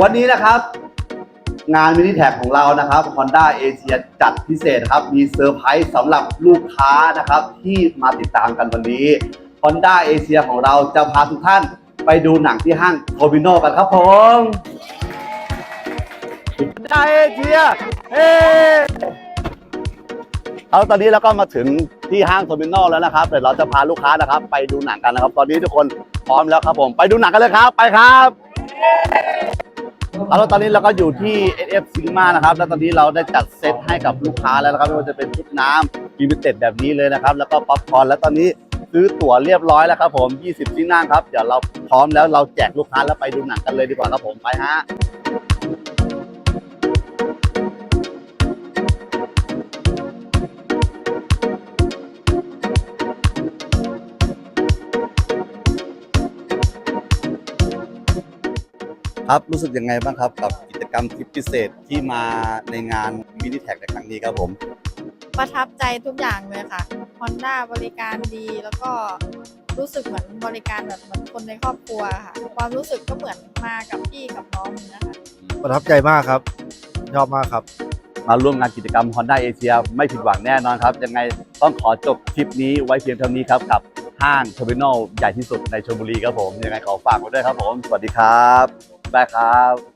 วันนี้นะครับ งานมินิแท็กของเรานะครับ Honda Asia จัดพิเศษครับ มีเซอร์ไพรส์สำหรับลูกค้านะครับ ที่มาติดตามกันวันนี้ Honda Asia ของเราจะพาทุกท่านไปดูหนังที่ห้างโทบิโนกันครับผม Honda Asia เฮ้เอาตอนนี้เราก็มาถึงที่ห้างโทบิโนแล้วนะครับเดี๋ยวเราจะพาลูกค้านะครับ ไปดูหนังกันนะครับ ตอนนี้ทุกคนพร้อมแล้วครับผม ไปดูหนังกันเลยครับ ไปครับ แล้วตอนนี้เราก็อยู่ที่ SF Cinema นะครับ แล้วตอนนี้เราได้จัดเซตให้กับลูกค้าแล้วนะครับไม่ว่าจะเป็นชุดน้ำลิมิเต็ดแบบนี้เลยนะครับ แล้วก็ป๊อปคอร์นแล้วตอนนี้ซื้อตั๋วเรียบร้อยแล้วครับผม 20 ที่นั่งครับ เดี๋ยวเราพร้อมแล้วเราแจกลูกค้าแล้วไปดูหนังกันเลยดีกว่าครับผมไปฮะ ครับรู้สึกยังไงบ้างครับกับกิจกรรมทริปพิเศษที่มาในงานมินิแท็กในครั้งนี้ครับผม ประทับใจทุกอย่างเลยค่ะ Honda บริการดีแล้วก็รู้สึกเหมือนบริการแบบเหมือนคนในครอบครัวค่ะ ความรู้สึกก็เหมือนมากับพี่กับน้องนะคะ ประทับใจมากครับ ชอบมากครับ มาร่วมงานกิจกรรม Honda Asia ไม่ผิดหวังแน่นอนครับ ยังไงต้องขอจบทริปนี้ไว้เพียงเท่านี้ครับ กับห้างเทอร์มินอลใหญ่ที่สุดในชลบุรีครับผม ยังไงขอฝากไว้ด้วยครับผม สวัสดีครับ back up.